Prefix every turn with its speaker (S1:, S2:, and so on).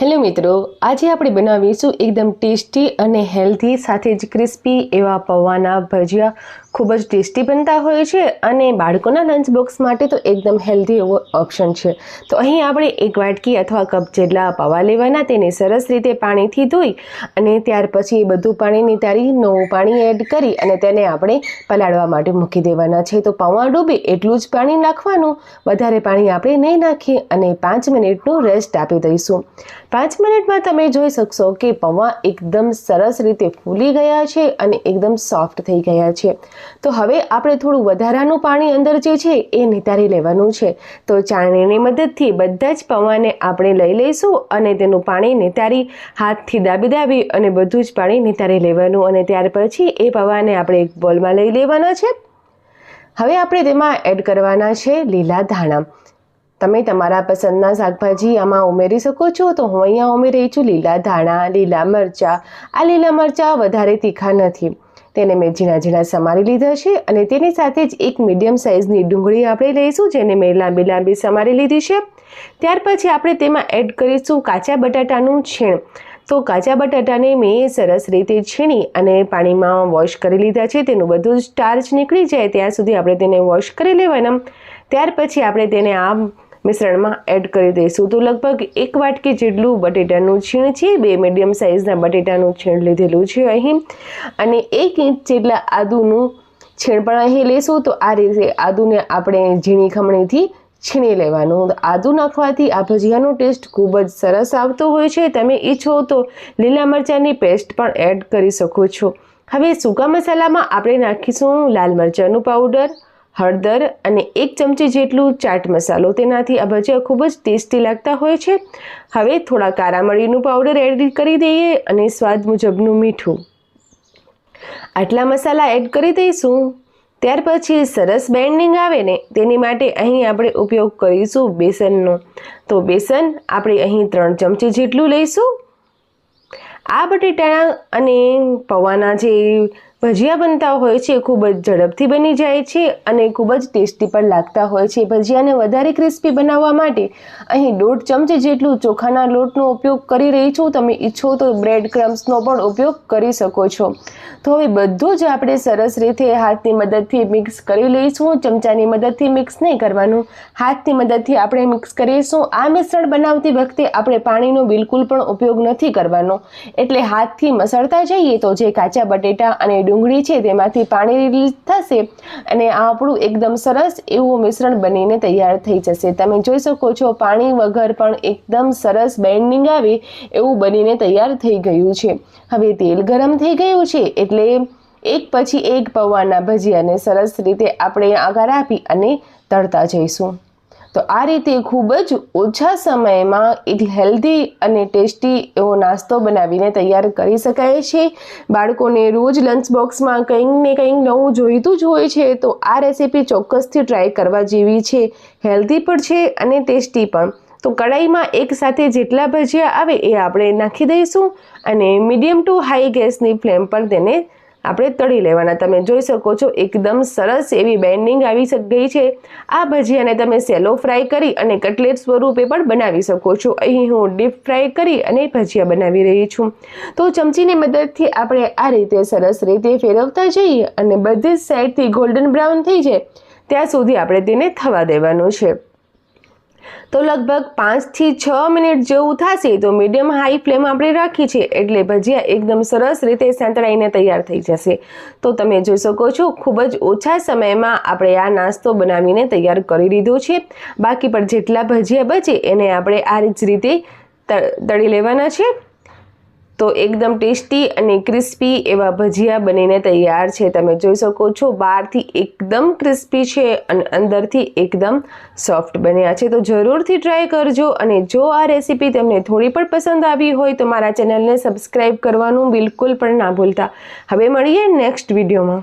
S1: Hello મિત્રો, આજે આપણે બનાવીશું એકદમ ટેસ્ટી અને હેલ્ધી, સાથે જ ક્રિસ્પી એવા પૌવાના ભજીયા. ખૂબ જ ટેસ્ટી બનતા હોય છે અને બાળકોના લંચ બોક્સ માટે તો એકદમ હેલ્ધી એવો ઓપ્શન છે. તો અહીં આપણે એક વાટકી અથવા કપ જેટલા પૌવા લેવાના તેને સરસ રીતે પાણીથી ધોઈ અને ત્યાર પછી એ બધું પાણી તારી નવું પાણી એડ કરી અને તેને આપણે પલાળવા માટે મૂકી દેવાના છે. તો પૌવા ડૂબે એટલું જ પાણી નાખવાનું. વધારે પાણી આપણે નહીં નાખીએ અને પાંચ મિનિટનું રેસ્ટ આપી દઈશું. પાંચ મિનિટમાં તમે જોઈ શકશો કે પૌવા એકદમ સરસ રીતે ફૂલી ગયા છે અને એકદમ સોફ્ટ થઈ ગયા છે. તો હવે આપણે થોડું વધારાનું પાણી અંદર જે છે એ નિતારી લેવાનું છે. તો ચાણીની મદદથી બધા જ પૌવાને આપણે લઈ લઈશું અને તેનું પાણી નિતારી હાથથી દાબી દાબી અને બધું જ પાણી નિતારી લેવાનું અને ત્યાર પછી એ પૌવાને આપણે એક બોલમાં લઈ લેવાના છે. હવે આપણે તેમાં એડ કરવાના છે લીલા ધાણા. તમે તમારા પસંદના શાકભાજી આમાં ઉમેરી શકો છો. તો હું અહીંયા ઉમેરી છું લીલા ધાણા, લીલા મરચાં. આ લીલા મરચાં વધારે તીખા નથી. તેને મેં ઝીણા ઝીણા સમારી લીધા છે અને તેની સાથે જ એક મીડિયમ સાઇઝની ડુંગળી આપણે લઈશું, જેને મેં લાંબી લાંબી સમારી લીધી છે. ત્યાર પછી આપણે તેમાં એડ કરીશું કાચા બટાટાનું છીણ. તો કાચા બટાટાને મેં સરસ રીતે છીણી અને પાણીમાં વોશ કરી લીધા છે. તેનું બધું સ્ટાર્ચ નીકળી જાય, ત્યાં સુધી આપણે તેને વોશ કરી લેવાના. ત્યાર પછી આપણે તેને આ મિશ્રણમાં એડ કરી દઈશું. તો લગભગ એક વાટકી જેટલું બટેટાનું છીણ છે, બે મીડિયમ સાઇઝના બટેટાનું છીણ લીધેલું છે અહીં. અને એક ઇંચ જેટલા આદુનું છીણ પણ અહીં લઈશું તો આ રીતે આદુને આપણે ઝીણી ખમણીથી છીણી લેવાનું. આદુ નાખવાથી આ ભજીયાનો ટેસ્ટ ખૂબ જ સરસ આવતો હોય છે. તમે ઈચ્છો તો લીલા મરચાંની પેસ્ટ પણ એડ કરી શકો છો. હવે સૂકા મસાલામાં આપણે નાખીશું લાલ મરચાંનું પાવડર. હળદર અને એક ચમચી જેટલું ચાટ મસાલો. તેનાથી આ ભજીયા ખૂબ જ ટેસ્ટી લાગતા હોય છે. હવે થોડા કારા મરીનું પાવડર એડ કરી દઈએ અને સ્વાદ મુજબનું મીઠું. આટલા મસાલા એડ કરી દઈશું. ત્યાર પછી સરસ બેન્ડિંગ આવે ને તેની માટે અહીં આપણે ઉપયોગ કરીશું બેસનનો. તો બેસન આપણે અહીં ત્રણ ચમચી જેટલું લઈશું. આ બટેટા અને પૌવાના જે ભજીયા બનતા હોય છે ખૂબ જ ઝડપથી બની જાય છે અને ખૂબ જ ટેસ્ટી પણ લાગતા હોય છે. ભજીયાને વધારે ક્રિસ્પી બનાવવા માટે અહીં દોઢ ચમચી જેટલું ચોખાના લોટનો ઉપયોગ કરી રહી છું. તમે ઈચ્છો તો બ્રેડ ક્રમ્સનો પણ ઉપયોગ કરી શકો છો. તો હવે બધું જ આપણે સરસ રીતે હાથની મદદથી મિક્સ કરી લઈશું. ચમચાની મદદથી મિક્સ નહીં કરવાનું. હાથની મદદથી આપણે મિક્સ કરીશું. આ મિશ્રણ બનાવતી વખતે આપણે પાણીનો બિલકુલ પણ ઉપયોગ નથી કરવાનો. એટલે હાથથી મસળતા જઈએ તો જે કાચા બટેટા અને ડુંગળી છે, તેમાંથી પાણી રિલીઝ થશે અને આ આપણું એકદમ સરસ એવું મિશ્રણ બનીને તૈયાર થઈ જશે. તમે જોઈ શકો છો, પાણી વગર પણ એકદમ સરસ બેન્ડિંગ આવે એવું બનીને તૈયાર થઈ ગયું છે. હવે તેલ ગરમ થઈ ગયું છે, એટલે એક પછી એક પૌવાના ભજીયાને સરસ રીતે આપણે આગળ આપી અને તળતા જઈશું. તો આ રીતે ખૂબ જ ઓછા સમયમાં એક હેલ્ધી અને ટેસ્ટી એવો નાસ્તો બનાવીને તૈયાર કરી શકાય છે. બાળકોને રોજ લંચ બોક્સમાં કંઈક ને કંઈક નવું જોઈતું જ હોય છે, તો આ રેસીપી ચોક્કસથી ટ્રાય કરવા જેવી છે. હેલ્ધી પણ છે અને ટેસ્ટી પણ. તો કડાઈમાં એક સાથે જેટલા ભજીયા આવે એ આપણે નાખી દઈશું અને મીડિયમ ટુ હાઈ ગેસની ફ્લેમ પર તેને આપણે તળી લેવાના. તમે જોઈ શકો છો, એકદમ સરસ એવી બેન્ડિંગ આવી ગઈ છે. આ ભજીયાને તમે સેલો ફ્રાય કરી અને કટલેટ સ્વરૂપે પણ બનાવી શકો છો. અહીં હું ડીપ ફ્રાય કરી અને ભજીયા બનાવી રહી છું. તો ચમચીની મદદથી આપણે આ રીતે સરસ રીતે ફેરવતા જઈએ અને બધી જ સાઈડથી ગોલ્ડન બ્રાઉન થઈ જાય. ત્યાં સુધી આપણે તેને થવા દેવાનું છે. તો લગભગ પાંચથી છ મિનિટ જેવું થશે તો મીડિયમ હાઈ ફ્લેમ આપણે રાખી છે એટલે ભજીયા એકદમ સરસ રીતે સંતળાઈને તૈયાર થઈ જશે. તો તમે જોઈ શકો છો, ખૂબ જ ઓછા સમયમાં આપણે આ નાસ્તો બનાવીને તૈયાર કરી લીધો છે. બાકી પણ જેટલા ભજીયા બચે એને આપણે આ જ રીતે તળી લેવાના છે. તો એકદમ ટેસ્ટી અને ક્રિસ્પી એવા ભજીયા બનીને તૈયાર છે. તમે જોઈ શકો છો, બહારથી એકદમ ક્રિસ્પી છે અને અંદરથી એકદમ સોફ્ટ બન્યા છે. તો જરૂરથી ટ્રાય કરજો અને જો આ રેસીપી તમને થોડી પણ પસંદ આવી હોય તો મારા ચેનલને સબસ્ક્રાઈબ કરવાનું બિલકુલ પણ ના ભૂલતા. હવે મળીએ નેક્સ્ટ વિડીયોમાં.